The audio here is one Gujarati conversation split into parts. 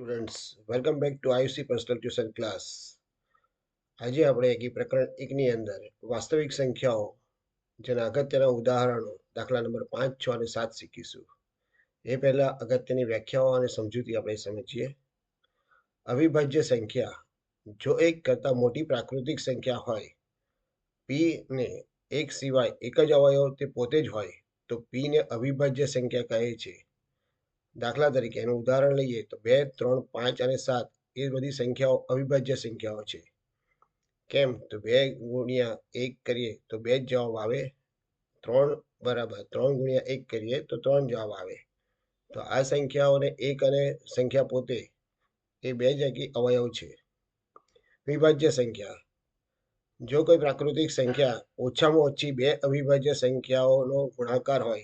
સ્ટુડન્ટ્સ, વેલકમ બેક ટુ આયુસી પર્સનલ ટ્યુશન ક્લાસ. આજે આપણે એક પ્રકરણ એકની અંદર વાસ્તવિક સંખ્યાઓ, જેના અગત્યના ઉદાહરણો દાખલા નંબર પાંચ, છ અને સાત શીખીશું. એ પહેલાં અગત્યની વ્યાખ્યાઓ અને સમજૂતી આપણે સમજીએ. અવિભાજ્ય સંખ્યા, જો એક કરતાં મોટી પ્રાકૃતિક સંખ્યા હોય પી ને એક સિવાય એક જ અવયવ તે પોતે જ હોય, તો પીને અવિભાજ્ય સંખ્યા કહે છે. દાખલા તરીકે એનું ઉદાહરણ લઈએ તો બે, ત્રણ, પાંચ અને સાત એ બધી સંખ્યાઓ અવિભાજ્ય સંખ્યાઓ છે. કેમ? તો બે ગુણ્યા એક કરીએ તો બે જ જવાબ આવે. ત્રણ બરાબર, ત્રણ ગુણ્યા એક કરીએ તો ત્રણ જવાબ આવે. તો આ સંખ્યાઓને એક અને સંખ્યા પોતે એ બે જ અવયવ છે. વિભાજ્ય સંખ્યા. જો કોઈ પ્રાકૃતિક સંખ્યા ઓછામાં ઓછી બે અવિભાજ્ય સંખ્યાઓનો ગુણાકાર હોય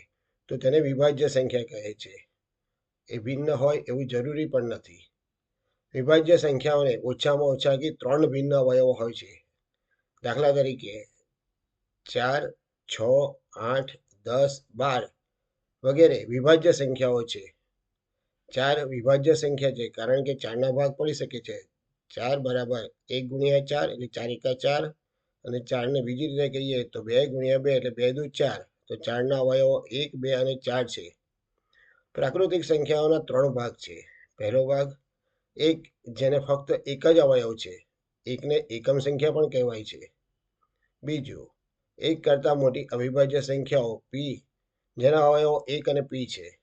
તો તેને વિભાજ્ય સંખ્યા કહે છે. એ ભિન્ન હોય એવું જરૂરી પણ નથી. વિભાજ્ય સંખ્યાઓને ઓછામાં ઓછા કે ત્રણ ભિન્ન અવયવો હોય છે. દાખલા તરીકે ચાર, છ, આઠ, દસ, બાર વગેરે વિભાજ્ય સંખ્યાઓ છે. ચાર વિભાજ્ય સંખ્યા છે કારણ કે ચારના ભાગ પડી શકે છે. ચાર બરાબર એક ગુણ્યા ચાર એટલે ચાર એકા ચાર અને ચારને બીજી રીતે કહીએ તો બે ગુણ્યા બે એટલે બે દુ ચાર. તો ચારના અવયવો એક, બે અને ચાર છે. પ્રાકૃતિક સંખ્યાઓના ત્રણ ભાગ છે. પહેલો ભાગ, એક જેને ફક્ત એક જ અવયવ છે. એકને એકમ સંખ્યા પણ કહેવાય છે. બીજું, એક કરતાં મોટી અવિભાજ્ય સંખ્યાઓ પી જેના અવયવો એક અને પી છે.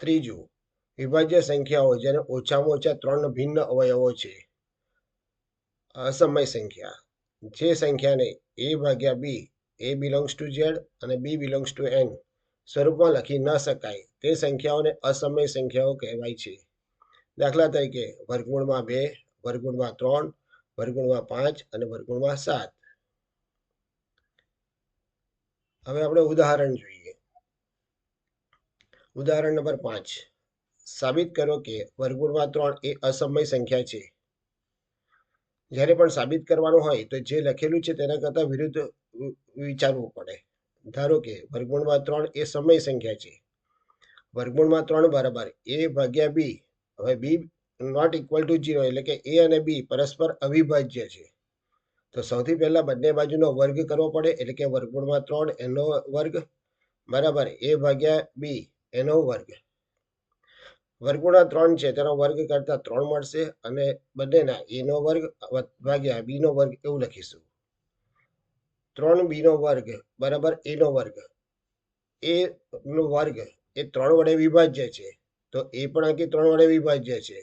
ત્રીજું, વિભાજ્ય સંખ્યાઓ જેને ઓછામાં ઓછા ત્રણ ભિન્ન અવયવો છે. અસમય સંખ્યા. જે સંખ્યાને એ ભાગ્યા B A belongs to Z અને બી બિલોંગ્સ ટુ એન સ્વરૂપમાં લખી ન શકાય. તે સંખ્યાઓને અસમય સંખ્યાઓ કહેવાય છે. દાખલા તરીકે વર્ગમૂળમાં બે, વર્ગમૂળમાં ત્રણ, વર્ગમૂળમાં પાંચ અને વર્ગમૂળમાં સાત. હવે આપણે ઉદાહરણ જોઈએ. ઉદાહરણ નંબર પાંચ. સાબિત કરો કે વર્ગમૂળમાં ત્રણ એ અસમય સંખ્યા છે. જ્યારે પણ સાબિત કરવાનું હોય તો જે લખેલું છે તેના કરતાં વિરુદ્ધ વિચારવું પડે. ધારો કે વર્ગમૂળમાં ત્રણ એ સમય સંખ્યા છે. વર્ગમૂળમાં ત્રણ બરાબર. એ ભાગ્યા બી. હવે B not equal to zero એટલે કે એ અને બી પરસ્પર અવિભાજ્ય છે. તો સૌથી પહેલાં બંને બાજુનો વર્ગ કરવો પડે એટલે કે વર્ગમૂળમાં ત્રણ એનો વર્ગ બરાબર. એ ભાગ્યા બી એનો વર્ગ. વર્ગમૂળમાં ત્રણ છે, તેનો વર્ગ કરતાં ત્રણ મળશે અને બંનેના એનો વર્ગ ભાગ્યા બીનો વર્ગ એવું લખીશું. ત્રણ બીનો વર્ગ બરાબર એનો વર્ગ. એ નો વર્ગ એ ત્રણ વડે વિભાજ્ય છે. તો એ પણ આખી ત્રણ વડે વિભાજ્ય છે.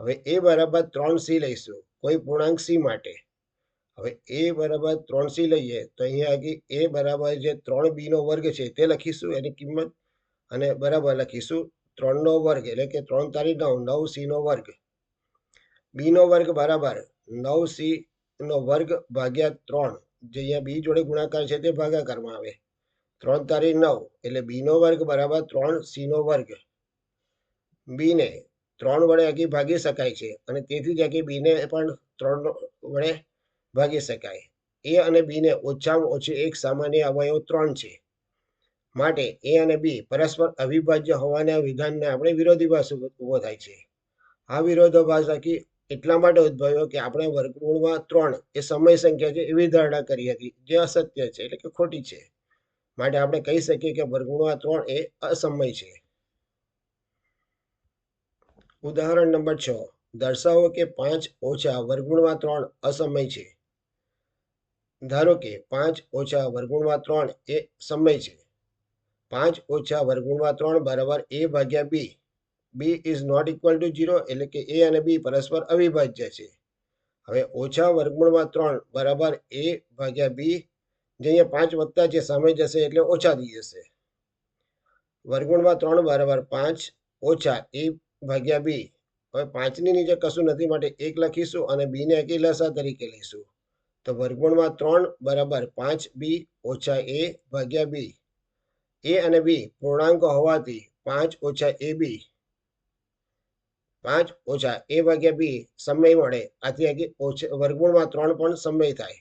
હવે એ બરાબર ત્રણ સી લઈશું. કોઈ પૂર્ણાંક સી માટે. હવે એ બરાબર ત્રણ સી લઈએ તો અહીંયા આગી એ બરાબર જે ત્રણ બીનો વર્ગ છે તે લખીશું એની કિંમત. અને બરાબર લખીશું ત્રણનો વર્ગ એટલે કે ત્રણ તારીખ નવ નવ સીનો વર્ગ. બીનો વર્ગ બરાબર નવ સીનો વર્ગ ભાગ્યા ત્રણ. જે અહીંયા બી જોડે ગુણાકાર છે તે ભાગાકારમાં આવે. ત્રણ તારીખ નવ, એટલે બીનો વર્ગ બરાબર ત્રણ સીનો વર્ગ. બીને ત્રણ વડે આગી ભાગી શકાય છે, અને તેથી જ આગી બીને પણ ત્રણ વડે ભાગી શકાય. એ અને બીને ઓછામાં ઓછી એક સામાન્ય અવયવ ત્રણ છે. માટે એ અને બી પરસ્પર અવિભાજ્ય હોવાના વિધાનને આપણે વિરોધીભાસ ઊભો થાય છે. આ વિરોધાભાસ આખી એટલા માટે ઉદ્ભવ્યો કે આપણે વર્ગમૂળમાં ત્રણ એ સમય સંખ્યા છે એવી ધારણા કરી હતી, જે અસત્ય છે, એટલે કે ખોટી છે. માટે આપણે કહી શકીએ કે વર્ગુણવા ત્રણ એ અસમય છે. ઉદાહરણ નંબર છ. દર્શાવો કે પાંચ ઓછા વર્ગુણવા ત્રણ અસમય છે. ધારો કે પાંચ ઓછા વર્ગુણવા ત્રણ એ સમય છે. પાંચ ઓછા વર્ગુણવા ત્રણ બરાબર એ ભાગ્યા B. B is not equal to zero એટલે કે એ અને બી પરસ્પર અવિભાજ્ય છે. હવે ઓછા વર્ગમૂળમાં ત્રણ બરાબર એ ભાગ્યા બી જે અહીંયા પાંચ વત્તા છે સામે જશે એટલે ઓછા થઈ જશે. વર્ગુણમાં ત્રણ બરાબર પાંચ ઓછા એ ભાગ્યા બી. હવે પાંચની નીચે કશું નથી, માટે એક લખીશું અને બીને એકી લસા તરીકે લઈશું. તો વર્ગુણમાં ત્રણ બરાબર પાંચ બી ઓછા એ ભાગ્યા બી. એ અને બી પૂર્ણાંકો હોવાથી પાંચ ઓછા એ બી. પાંચ ઓછા એ ભાગ્યા બી સમય મળે. આથી આગી ઓછા, વર્ગુણમાં ત્રણ પણ સમય થાય.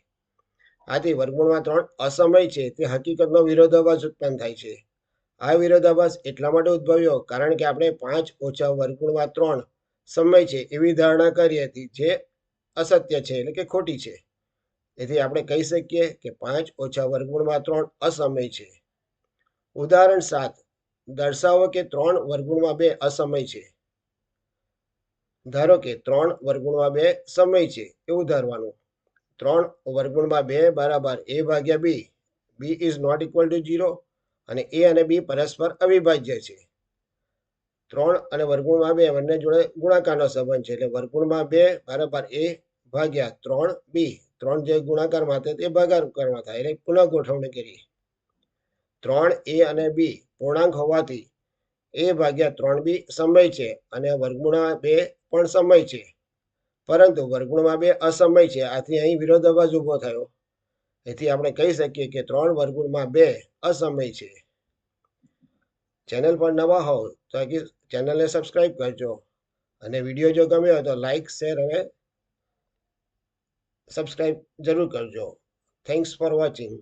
આથી વર્ગમૂળમાં ત્રણ અસમય છે. તે હકીકતનો વિરોધાભાસ ઉત્પન્ન થાય છે. આ વિરોધાભાસ એટલા માટે ઉદ્ભવ્યો કારણ કે આપણે પાંચ ઓછા વર્ગમૂળમાં ત્રણ સમય છે એવી ધારણા કરી હતી જે અસત્ય છે એટલે કે ખોટી છે. તેથી આપણે કહી શકીએ કે પાંચ ઓછા વર્ગમૂળમાં ત્રણ અસમય છે. ઉદાહરણ સાત. દર્શાવો કે ત્રણ વર્ગુણમાં બે અસમય છે. ધારો કે ત્રણ વર્ગુણમાં બે સમય છે એવું ધારવાનું. ત્રણ વર્ગમૂળમાં બે બરાબર એ ભાગ્યા B B is not equal to zero અને એ અને બી પરસ્પર અવિભાજ્ય છે. ત્રણ અને વર્ગુણમાં બે બંને જોડે ગુણાકારનો સંબંધ છે એટલે વર્ગુણમાં બે બરાબર એ ભાગ્યા ત્રણ બી ત્રણ જે ગુણાકારમાં થાય તે ભાગાકારમાં થાય. એટલે પુનઃ ગોઠવણી કરી ત્રણ એ અને બી પૂર્ણાંક હોવાથી એ ભાગ્યા ત્રણ બી સમય છે અને વર્ગુણા બે પણ સમય છે. પરંતુ વર્ગુણમાં બે અસમય છે. આથી અહીં વિરોધાભાસ ઊભો થયો. એથી આપણે કહી શકીએ કે ત્રણ વર્ગુણમાં બે અસમય છે. ચેનલ પર નવા હોવ તો ચેનલને સબસ્ક્રાઇબ કરજો. અને વીડિયો જો ગમ્યો હોય તો લાઈક શેર અને સબસ્ક્રાઇબ જરૂર કરજો. Thanks for watching.